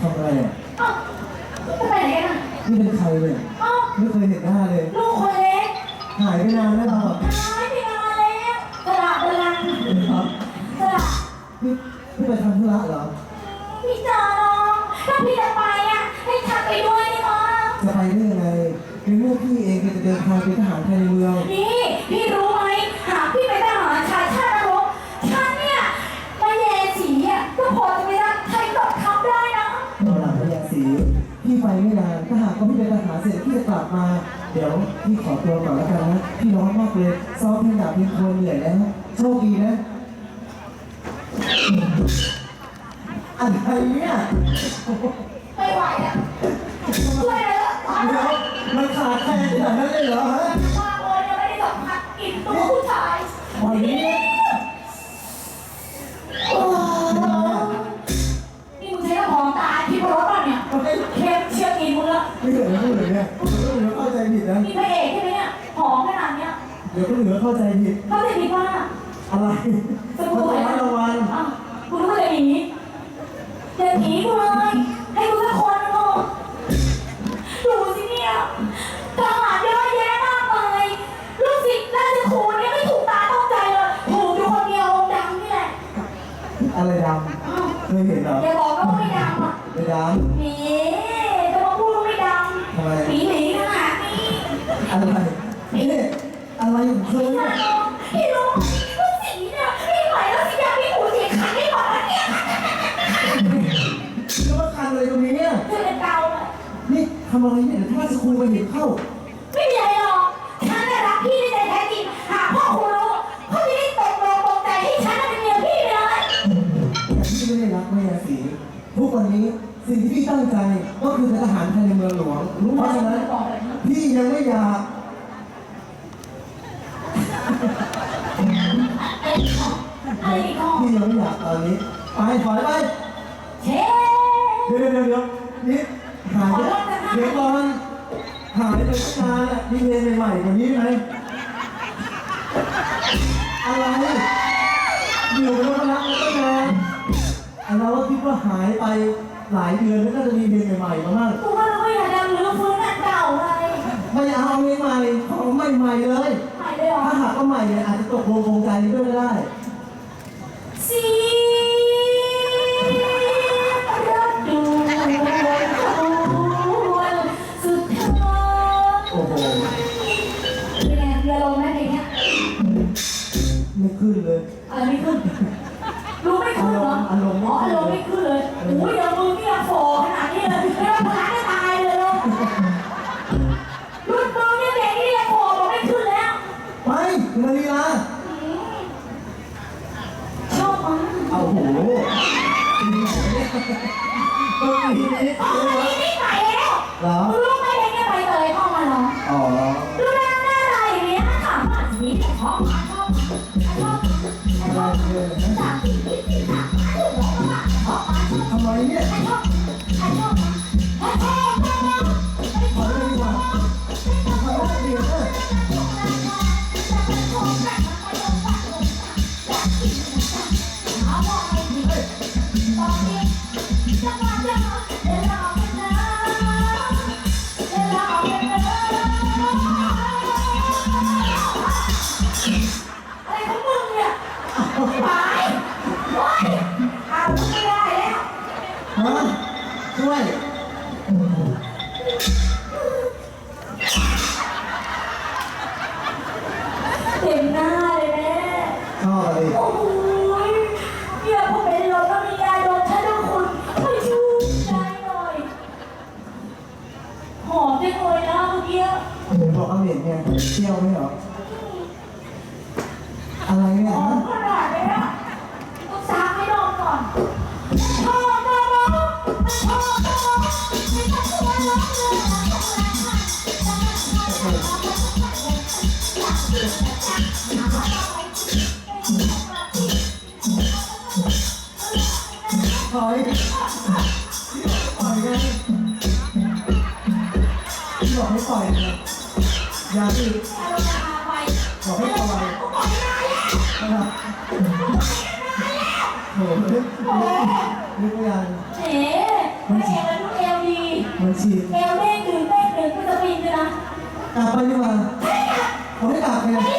ทำอะไรอะเอ้าจะไปไหนกันอะนี่เป็นใครเนี่ยเอ้าไม่เคยเห็นหน้าเลย ลูกคนเล็กหายไปนานแล้วเราอะหายไปนานแล้วสละบลังก์ครับสละพี่พี่ไปทำธุระเหรอพี่จ๋าน้องถ้าพี่จะไปอะ ให้ฉันไปด้วยได้ไหมจะไปได้ยังไงในเมื่อพี่เองจะเดินทางเป็นทหารภายในเมืองนี่พี่รู้ พี่ไปไม่นานถ้าหากว่าพี่เป็นทหารเสร็จพี่จะกลับมา เดี๋ยวพี่ขอตัวก่อนแล้วกันนะพี่ร้อนมากเลยซ้อมเพลงดาบเพลงโคนเหนื่อยแล้วโชคดีนะอะไรเนี่ยไม่ไหวอะช่วยเลยละเดี๋ยวมันขาดแคลนขนาดนั้นเลยเหรอฮะว่าโอยยังไม่ได้สัมผัสกลิ่นตัวผู้ชายวันนี้โอ้นี่มึงใช้น้ำหอมตาที่บนรถป่ะเนี่ยไม่เข้ม ไม่เหลือไม่เหลือเนี่ยเดี๋ยวเข้าใจผิดนะ มีพระเอกใช่ไหมเนี่ยหอมขนาดเนี้ยเดี๋ยวก็เหลือเข้าใจผิด เขาจะคิดว่าอะไรจะระวังระวังอะกูรู้ว่าจะหนีจะหนีกูเลยให้กูสักคนนึงเถอะดูสิเนี่ยทหารเยอะแยะมากมายลูกศิษย์ราชครูเนี่ยไม่ถูกตาต้องใจเลยถูกอยู่คนเดียวองค์ดำนี่แหละอะไรดอ้าวำเคยเห็นเหรออย่าบอกนะว่าไม่ดำอะไม่ดหนีจะมาพูดว่าไม่ดำทำไมำหนีหนีขนาดนี้ อะไรนี่ อะไรของเธอพี่เนี่ยน้องพี่รู้ว่าสีเนี่ยพี่ใหม่แล้วสีดำพี่หูสีขันไม่หมดแล้วเนี่ยแล้วมาคันอะไรตรงนี้เนี่ยช่วยกันเกาเลยนี่ทำอะไรเนี่ยเดี๋ยวถ้าสครูมาเห็นเข้า ไม่มีอะไรหรอกฉันน่ะรักพี่ในใจแท้จริงหากพ่อครูรู้เขาจะได้ตกลงปรงใจให้ฉันน่ะเป็นเมียพี่เลยแต่พี่ไม่ได้รักแม่สีทุกวันนี้สิ่งที่พี่ตั้งใจก็คือเป็นทหารภายในเมืองหลวง รู้เพราะฉะนั้นพี่ยังไม่อยาก อะไรอีกอะพี่ยังไม่อยากตอนนี้ ไปถอยไปเช่เดี๋ยวเดี๋ยวเดี๋ยวนี่หายไปเดี๋ยวก่อนหายไปตั้งนานอะมีเพลงใหม่ๆกว่านี้ไหมอะไรอยู่กับพลังมาตั้งนานไอ้เราก็คิดว่าหายไปหลายเดือนแล้วก็จะมีเพลงใหม่ๆมาบ้าง เนี่ยอาจจะตกลงวงใจด้วยได้ สีรักดูวนสุดท้ายโอ้โหเป็นไงเรือลงไหมเพลงเนี้ยไม่ขึ้นเลยอะไรไม่ขึ้นรู้ไม่ขึ้นเหรออารมณ์อ๋ออารมณ์ไม่ขึ้นเลยโอ้ยเดี๋ยวมึงนี่ เออทีนี้อ๋อนี่ไม่แล้วเหรอมึงรู้ไหมเพลงเนี่ยไปเตยเข้ามาเหรออ๋อดูหน้าหน้าอะไรอย่างเงี้ยถามว่าสีนี้ชอบชอบชอบชอบชอบ เอาเหรียญไงเที่ยวไหมเหรอ อะไรเนี่ยหอฮะมขนาดนี้นะต้องซักให้ดมก่อนชอบนะน้องชอบนะน้องไม่ต้องกลัวน้องเลยนะถอยปล่อยไง ยาอีกขอาลงมาไปบอกให้ปล่อยกูปล่อยนานแล้วนะครับกูปล่อยานแล้วโอ้โหนึกนึกไม่ยังเอ๋พระเอกมันลูกเอวดีมันฉีดเอวเด้งดึงเด้งดึงก็จะปีนเลยนะกลับไปดีกว่าขาไม่กลับไปอั